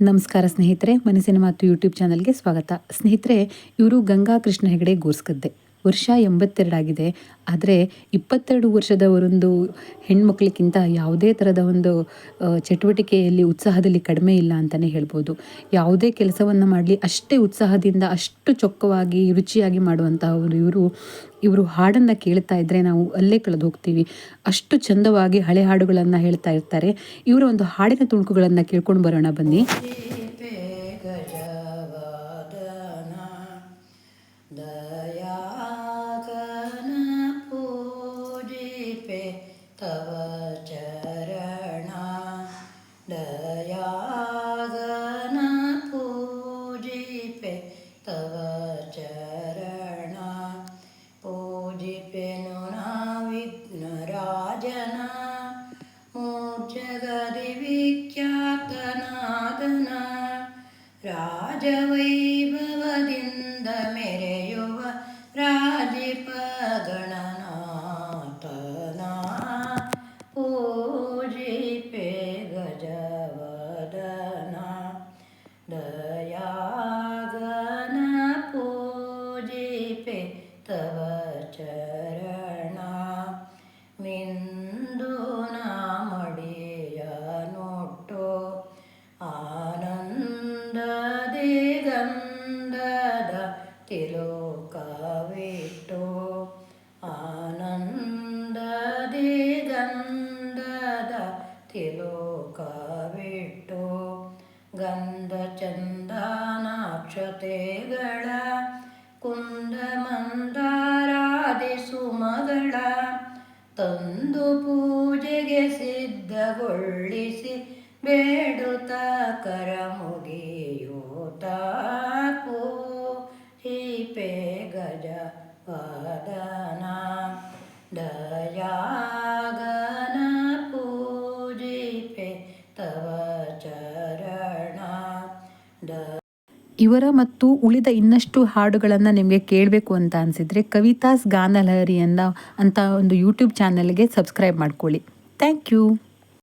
ನಮಸ್ಕಾರ ಸ್ನೇಹಿತರೆ ಮನಸ್ಸಿನ ಮಾತು ಯೂಟ್ಯೂಬ್ ಚಾನಲ್ಗೆ ಸ್ವಾಗತ. ಸ್ನೇಹಿತರೆ ಇವರು ಗಂಗಾ ಕೃಷ್ಣ ಹೆಗಡೆ ಗೋರ್ಸ್ಗದ್ದೆ ವರ್ಷ ಎಂಬತ್ತೆರಡಾಗಿದೆ ಆದರೆ ಇಪ್ಪತ್ತೆರಡು ವರ್ಷದ ಒಂದು ಹೆಣ್ಮಕ್ಳಿಗಿಂತ ಯಾವುದೇ ಥರದ ಒಂದು ಚಟುವಟಿಕೆಯಲ್ಲಿ ಉತ್ಸಾಹದಲ್ಲಿ ಕಡಿಮೆ ಇಲ್ಲ ಅಂತಲೇ ಹೇಳ್ಬೋದು. ಯಾವುದೇ ಕೆಲಸವನ್ನು ಮಾಡಲಿ, ಅಷ್ಟೇ ಉತ್ಸಾಹದಿಂದ, ಅಷ್ಟು ಚೊಕ್ಕವಾಗಿ, ರುಚಿಯಾಗಿ ಮಾಡುವಂತಹ ಇವರು ಇವರು ಹಾಡನ್ನು ಕೇಳ್ತಾ ಇದ್ದರೆ ನಾವು ಅಲ್ಲೇ ಕಳೆದು ಹೋಗ್ತೀವಿ. ಅಷ್ಟು ಚಂದವಾಗಿ ಹಳೆ ಹಾಡುಗಳನ್ನು ಹೇಳ್ತಾ ಇರ್ತಾರೆ. ಇವರ ಒಂದು ಹಾಡಿನ ತುಣುಕುಗಳನ್ನು ಕೇಳ್ಕೊಂಡು ಬರೋಣ ಬನ್ನಿ. ജന മോക്ഷഗതി മൂർച്ചകറിവിഖ്യാതനാഥന രാജവൈ ತಿಲೋಕವಿಟ್ಟು ಆನಂದದಿ ಗಂಧದ ತಿಲೋಕವಿಟ್ಟು ಗಂಧ ಚಂದನಾಕ್ಷತೆಗಳ ಕುಂದ ಮಂದಾರಾದಿ ಸುಮಗಳ ತಂದು ಪೂಜೆಗೆ ಸಿದ್ಧಗೊಳ್ಳಿಸಿ ಬೇಡುತ್ತ ಕರ ಪೂಜಿಪೆ ಗಜ ವದನ ದಯಾಗನ ಪೂಜಿಪೆ ತವ ಚರಣ ದ ಇವರ ಮತ್ತು ಉಳಿದ ಇನ್ನಷ್ಟು ಹಾಡುಗಳನ್ನು ನಿಮಗೆ ಕೇಳಬೇಕು ಅಂತ ಅನಿಸಿದರೆ ಕವಿತಾಸ್ ಗಾನಲಹರಿ ಅನ್ನೋ ಅಂತ ಒಂದು ಯೂಟ್ಯೂಬ್ ಚಾನಲ್ಗೆ ಸಬ್ಸ್ಕ್ರೈಬ್ ಮಾಡ್ಕೊಳ್ಳಿ. Thank you